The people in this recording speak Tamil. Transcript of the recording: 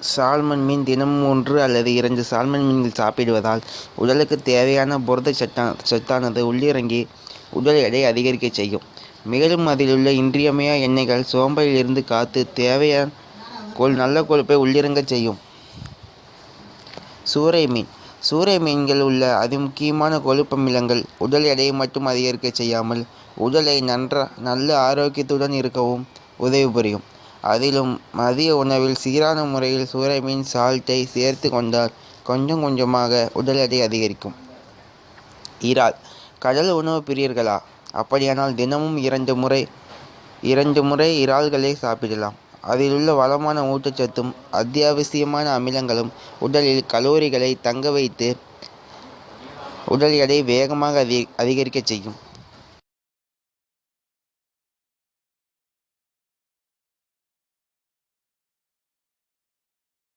சால்மன் மீன் தினமும் ஒன்று அல்லது இரண்டு சால்மன் மீன்கள் சாப்பிடுவதால் உடலுக்கு தேவையான புரத சத்தா சத்தானது உள்ளிறங்கி உடல் எடை அதிகரிக்க செய்யும். மேலும் அதிலுள்ள இன்றியமையா எண்ணெய்கள் சோம்பலிலிருந்து காத்து தேவையான கொள் நல்ல கொழுப்பை உள்ளிறங்கச் செய்யும். சூறை மீன் சூறை மீன்கள் உள்ள அதிமுக்கியமான கொழுப்பமிலங்கள் உடல் எடையை மட்டும் அதிகரிக்க செய்யாமல் உடலை நன்ற நல்ல ஆரோக்கியத்துடன் இருக்கவும் உதவி புரியும். அதிலும் மதிய உணவில் சீரான முறையில் சூரமீன் சால்ட்டை சேர்த்து கொண்டால் கொஞ்சம் கொஞ்சமாக உடல் எடை அதிகரிக்கும். இறால் கடல் உணவு பிரியர்களா? அப்படியானால் தினமும் இரண்டு முறை இரண்டு முறை இறால்களை சாப்பிடலாம். அதிலுள்ள வளமான ஊட்டச்சத்தும் அத்தியாவசியமான அமிலங்களும் உடலில் கலோரிகளை தங்க வைத்து உடல் எடை வேகமாக அதி அதிகரிக்கச் செய்யும்.